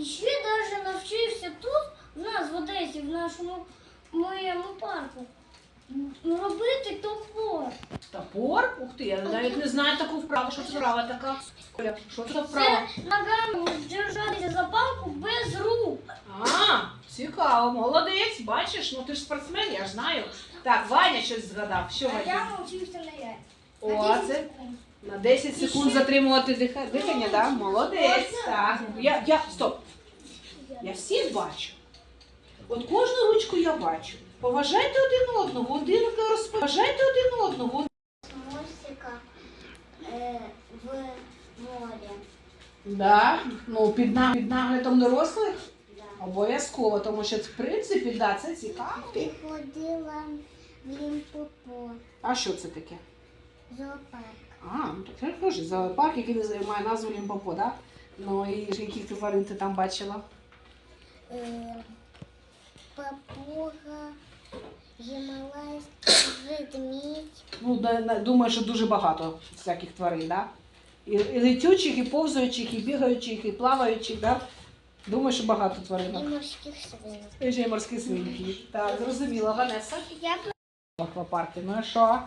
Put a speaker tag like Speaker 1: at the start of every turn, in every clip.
Speaker 1: І ще навіть навчився тут, в нас в Одесі, в нашому моєму парку, робити топор.
Speaker 2: Топор? Ух ти, я навіть не знаю таку вправу. Що це вправа така? Коля, що це за вправа?
Speaker 1: Це ногами держатися за палку без рук.
Speaker 2: А, цікаво, молодець. Бачиш, ну ти ж спортсмен, я ж знаю. Так, Ваня щось згадав. Що
Speaker 1: А
Speaker 2: Ваня?
Speaker 1: я навчився.
Speaker 2: О,
Speaker 1: На 10
Speaker 2: це на 10 секунд затримувати диха- дихання, так? Да? Молодець. Так. Я, я, стоп. Я всіх бачу. От кожну ручку я бачу. Поважайте один одного, один розповідайте Поважайте один одного.
Speaker 1: Мостика е, в морі.
Speaker 2: Да? Ну, під, на- під наглядом дорослих
Speaker 1: Да.
Speaker 2: обов'язково, тому що в принципі, да, це цікаво.
Speaker 1: Ходила в Лімпопо,
Speaker 2: А що це таке?
Speaker 1: зоопарк.
Speaker 2: А, ну так я кажу, зоопарк, який називає- має назву Лімпопо, да? Ну і яких тварин ти там бачила?
Speaker 1: Е, папуга, гімалайський ведмідь.
Speaker 2: Ну, да, на- думаю, що дуже багато всяких тварин, да? І, і летючих, і повзаючих, і бігаючих, і плаваючих, да? Думаю, що багато
Speaker 1: І морських свинок.
Speaker 2: І ще й морські свинки. Так, зрозуміла, Ванеса.
Speaker 1: Я
Speaker 2: В аквапарку. Ну і що?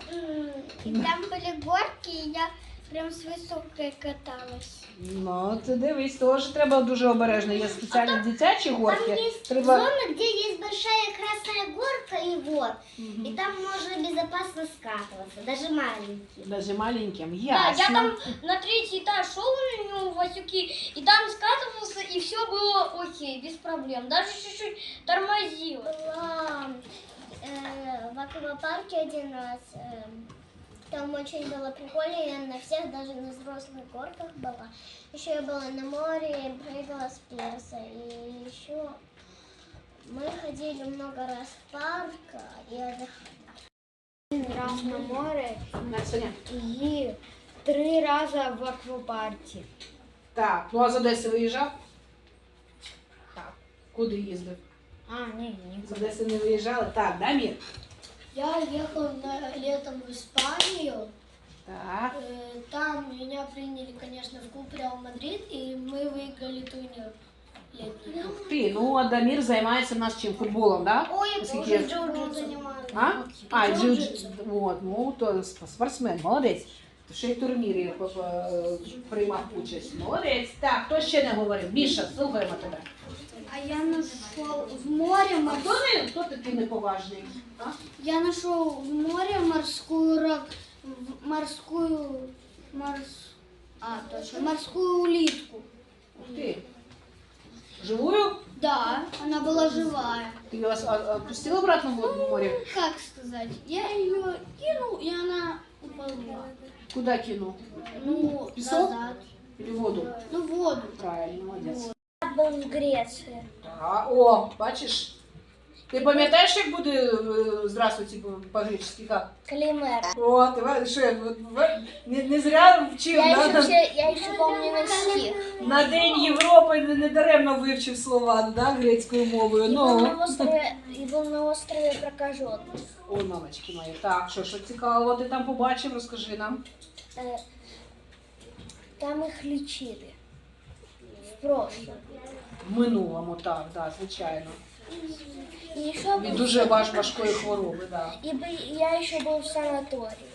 Speaker 1: и там были горки, и я прям с высокой каталась.
Speaker 2: Ну, ти дивись, теж треба дуже обережно. Є спеціальні дитячі горки.
Speaker 1: Там есть
Speaker 2: Треба...
Speaker 1: зона, где есть большая красная горка и вот.
Speaker 2: Мгм.
Speaker 1: И там можно безопасно скатываться, даже маленький.
Speaker 2: Даже маленьким.
Speaker 3: Да,
Speaker 2: Ясно.
Speaker 3: я там на третий этаж шел на нем, Васюки, и там скатывался, и все было окей, без проблем. Даже чуть-чуть тормозил.
Speaker 1: Была э, в аквапарке один раз. э, там очень было прикольно, я на всех, даже на взрослых горках была. Еще я была на море, прыгала с пирса. И еще мы ходили много раз в парк и отдыхали.
Speaker 4: Один раз на море
Speaker 2: На, Соня.
Speaker 4: і три рази в аквапарці.
Speaker 2: Так, ну а з Одеси виїжджав? Так. Куди їздив?
Speaker 4: А, ні, ні.
Speaker 2: З Одеси не виїжджали? Так, да, Мір?
Speaker 1: Я ехал летом в Испанию.
Speaker 2: Так.
Speaker 1: Э, Там меня приняли, конечно, в клуб Реал Мадрид, и мы выиграли турнир летний.
Speaker 2: Ти, ну а Дамір займається в нас чим? Футболом, да?
Speaker 1: Ой,
Speaker 2: Наскільки
Speaker 1: уже
Speaker 2: я-
Speaker 1: джиу-джитсу занимаюсь.
Speaker 2: А? А, джиу
Speaker 1: Джиу-джитсу.
Speaker 2: От, ну, то сп- спортсмен, молодець. То ще й в турнірі е, е, приймав участь. Молодець. Так, хто ще не говорив? Міша, слухаємо тебе.
Speaker 1: А я нашел в море,
Speaker 2: А хто не хто такий неповажний? А?
Speaker 1: я нашел в море морскую рак, в- морскую, морс, а точно, морскую улитку.
Speaker 2: Ух ти. Живую?
Speaker 1: Да, она была живая.
Speaker 2: Ти його с- а- отпустила обратно в в море?
Speaker 1: Как сказать? Я ее кинул, и она уползла.
Speaker 2: Куди кинув?
Speaker 1: Ну,
Speaker 2: Песок?
Speaker 1: назад.
Speaker 2: Или в воду?
Speaker 1: Ну, в воду.
Speaker 2: Правильно, молодець
Speaker 1: был в Греции.
Speaker 2: Так, о, бачиш? Ти пам'ятаєш, як буде е, здравствуйте по- по-гречески? Як?
Speaker 1: Калимер.
Speaker 2: О, ти бачиш, що я в- в- не, не зря вчив.
Speaker 1: Я
Speaker 2: да?
Speaker 1: еще, все, я еще помню на стих.
Speaker 2: На День Європи не, не даремно вивчив слова да, грецькою мовою.
Speaker 1: И, был
Speaker 2: Ну.
Speaker 1: на острове, и был на острове прокаженных.
Speaker 2: О, мамочки мої. Так, що, що цікавого ти там побачив, розкажи нам.
Speaker 1: Э, Там их лечили. В прошлом.
Speaker 2: В минулому, так, да, звичайно.
Speaker 1: И еще
Speaker 2: Від дуже важ, важкої хвороби, да.
Speaker 1: И бы- я еще был в санатории.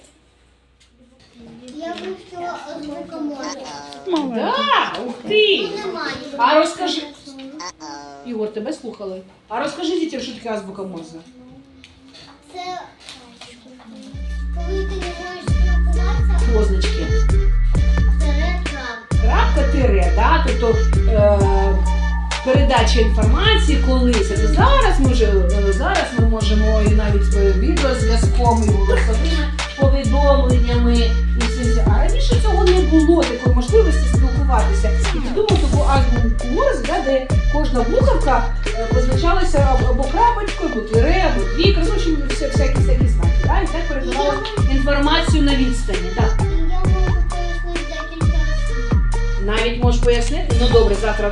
Speaker 1: Я вивчила звука.
Speaker 2: Да, ух ти! А розкажи. Ігор, тебе слухали. А розкажи дітям, що таке азбука Морзе.
Speaker 1: Це коли ти не можеш спілкуватися,
Speaker 2: Позначки.
Speaker 1: Крапка.
Speaker 2: Тире, да? тобто е, передача інформації колись. Це зараз ми вже е, зараз ми можемо і навіть відеозв'язком, і голосовими повідомленнями. І все. А раніше цього не було такої можливості спілкуватися. І придумав таку азбуку да, де кожна буковка е, позначалася або- або Ну добре, завтра